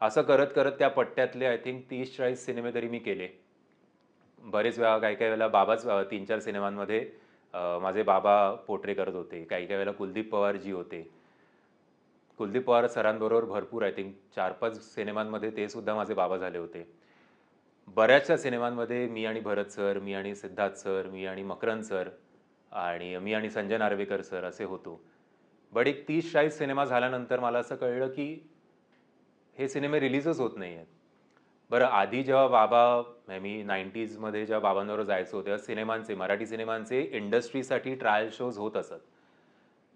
असं करत करत त्या पट्ट्यातले आय थिंक तीस चाळीस सिनेमे तरी मी केले. बरेच वेळा काही काही वेळेला बाबाच तीन चार सिनेमांमध्ये माझे बाबा पोट्रे करत होते. काही काही वेळेला कुलदीप पवारजी होते. कुलदीप पवार सरांबरोबर भरपूर आय थिंक चार पाच सिनेमांमध्ये ते सुद्धा माझे बाबा झाले होते. बऱ्याचशा सिनेमांमध्ये मी आणि भरत सर मी आणि सिद्धार्थ सर मी आणि मकरंद सर आणि मी आणि संजय नार्वेकर सर असे होतो. बट एक तीस चाळीस सिनेमा झाल्यानंतर मला असं कळलं की हे सिनेमे रिलीजच होत नाही आहेत बरं आधी जेव्हा बाबा मी नाईन्टीजमध्ये जेव्हा बाबांवर जायचो तेव्हा सिनेमांचे मराठी सिनेमांचे इंडस्ट्रीसाठी ट्रायल शोज होत असत.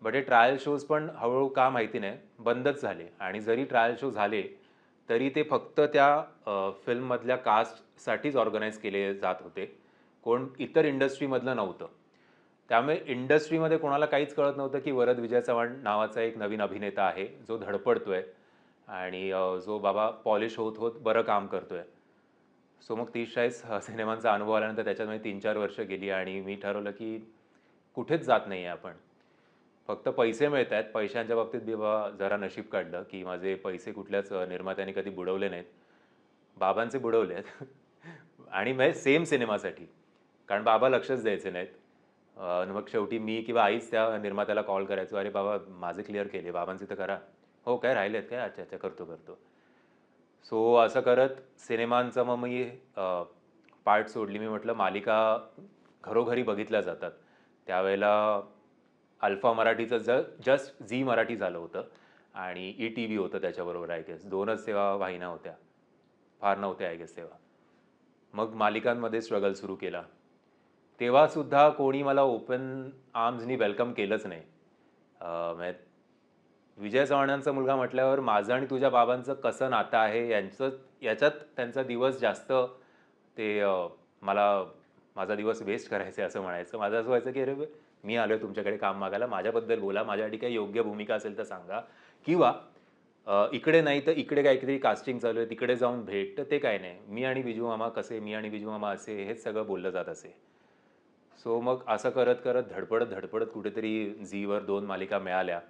बट हे ट्रायल शोज पण हळूहळू का माहिती नाही बंदच झाले. आणि जरी ट्रायल शो झाले तरी ते फक्त त्या फिल्ममधल्या कास्टसाठीच ऑर्गनाईज केले जात होते. कोण इतर इंडस्ट्रीमधलं नव्हतं. त्यामुळे इंडस्ट्रीमध्ये कोणाला काहीच कळत नव्हतं की वरद विजय चव्हाण नावाचा एक नवीन अभिनेता आहे जो धडपडतोय. आणि जो बाबा पॉलिश होत होत बरं काम करतो आहे सो मग तीस चाळीस सिनेमांचा अनुभव आल्यानंतर त्याच्यामध्ये तीन चार वर्ष गेली आणि मी ठरवलं की कुठेच जात नाही आहे आपण. फक्त पैसे मिळत आहेत पैशांच्या बाबतीत बी बाबा जरा नशीब काढलं की माझे पैसे कुठल्याच निर्मात्याने कधी बुडवले नाहीत. बाबांचे बुडवले आहेत. आणि म्हणजे सेम सिनेमासाठी. कारण बाबा लक्षच द्यायचे नाहीत. आणि मग शेवटी मी किंवा आईच त्या निर्मात्याला कॉल करायचो. अरे बाबा माझे क्लिअर केले. बाबांचे तर करा. हो काय राहिलेत काय? अच्छा अच्छा करतो करतो. सो असं करत सिनेमांचं मग मी पार्ट सोडली. मी म्हटलं मालिका घरोघरी बघितल्या जातात. त्यावेळेला अल्फा मराठीचं ज जस्ट झी मराठी झालं होतं. आणि ई टी व्ही होतं त्याच्याबरोबर आय गेस दोनच सेवा वाहिन्या होत्या. फार नव्हत्या आय गेस सेवा. मग मालिकांमध्ये स्ट्रगल सुरू केला. तेव्हासुद्धा कोणी मला ओपन आर्म्सनी वेलकम केलंच नाही. विजय चव्हाणांचा मुलगा म्हटल्यावर माझं आणि तुझ्या बाबांचं कसं नातं आहे? यांचं याच्यात त्यांचा दिवस जास्त ते मला माझा दिवस वेस्ट करायचे असं म्हणायचं. माझं असं व्हायचं की अरे मी आलो आहे तुमच्याकडे काम मागायला. माझ्याबद्दल बोला. माझ्यासाठी काही योग्य भूमिका असेल तर सांगा. किंवा इकडे नाही तर इकडे काहीतरी कास्टिंग चालू आहे. तिकडे जाऊन भेट तर ते काय नाही. मी आणि बिजू मामा कसे? मी आणि बिजू मामा असे? हेच सगळं बोललं जात असे. सो मग असं करत करत धडपडत धडपडत कुठेतरी झीवर दोन मालिका मिळाल्या.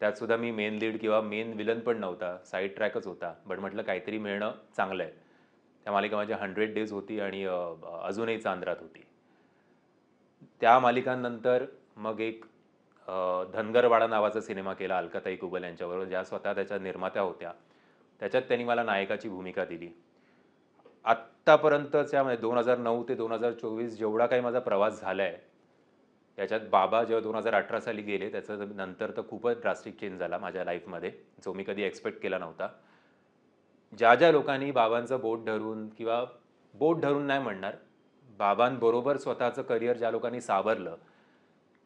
त्यात सुद्धा मी मेन लीड किंवा मेन विलन पण नव्हता. साईड ट्रॅकच होता. बट म्हटलं काहीतरी मिळणं चांगलं आहे त्या मालिका माझी हंड्रेड डेज होती आणि अजूनही चांद्रात होती. त्या मालिकांनंतर मग एक धनगरवाडा नावाचा सिनेमा केला अलकाताई कुबल यांच्याबरोबर ज्या स्वतः त्याच्या निर्मात्या होत्या. त्याच्यात त्यांनी मला नायकाची भूमिका दिली. आत्तापर्यंतच्या म्हणजे दोन हजार नऊ ते दोन हजार चोवीस जेवढा काही माझा प्रवास झाला आहे त्याच्यात बाबा जेव्हा दोन हजार अठरा साली गेले त्याचं नंतर तर खूपच ड्रास्टिक चेंज झाला माझ्या लाईफमध्ये जो मी कधी एक्सपेक्ट केला नव्हता. ज्या ज्या लोकांनी बाबांचं बोट धरून किंवा बोट धरून नाही म्हणणार बाबांबरोबर स्वतःचं करिअर ज्या लोकांनी सावरलं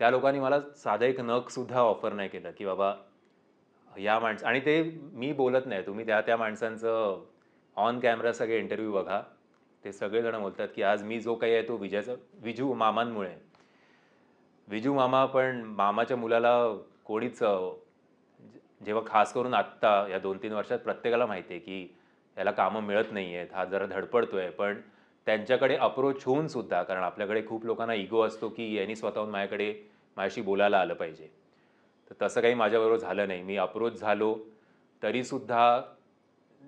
त्या लोकांनी मला साधं एक नखसुद्धा ऑफर नाही केलं की बाबा या माणसं आणि ते मी बोलत नाही तुम्ही त्या त्या माणसांचं ऑन कॅमेरा सगळे इंटरव्ह्यू बघा. ते सगळेजण बोलतात की आज मी जो काही आहे तो विजयाचा विजू मामांमुळे. विजू मामा पण मामाच्या मुलाला कोणीच जेव्हा खास करून आत्ता या दोन तीन वर्षात प्रत्येकाला माहिती आहे की याला कामं मिळत नाही आहेत हा जरा धडपडतोय. पण त्यांच्याकडे अप्रोच होऊन सुद्धा कारण आपल्याकडे खूप लोकांना इगो असतो की यांनी स्वतःहून माझ्याकडे माझ्याशी बोलायला आलं पाहिजे. तर तसं काही माझ्याबरोबर झालं नाही. मी अप्रोच झालो तरीसुद्धा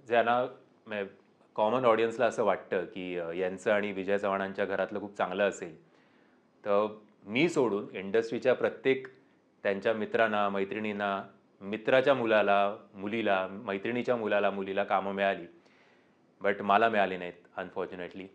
ज्यांना कॉमन ऑडियन्सला असं वाटतं की यांचं आणि विजय चव्हाणांच्या घरातलं खूप चांगलं असेल. तर मी सोडून इंडस्ट्रीच्या प्रत्येक त्यांच्या मित्रांना मैत्रिणींना मित्राच्या मुलाला मुलीला मैत्रिणीच्या मुलाला मुलीला कामं मिळाली बट मला मिळाली नाहीत अनफॉर्च्युनेटली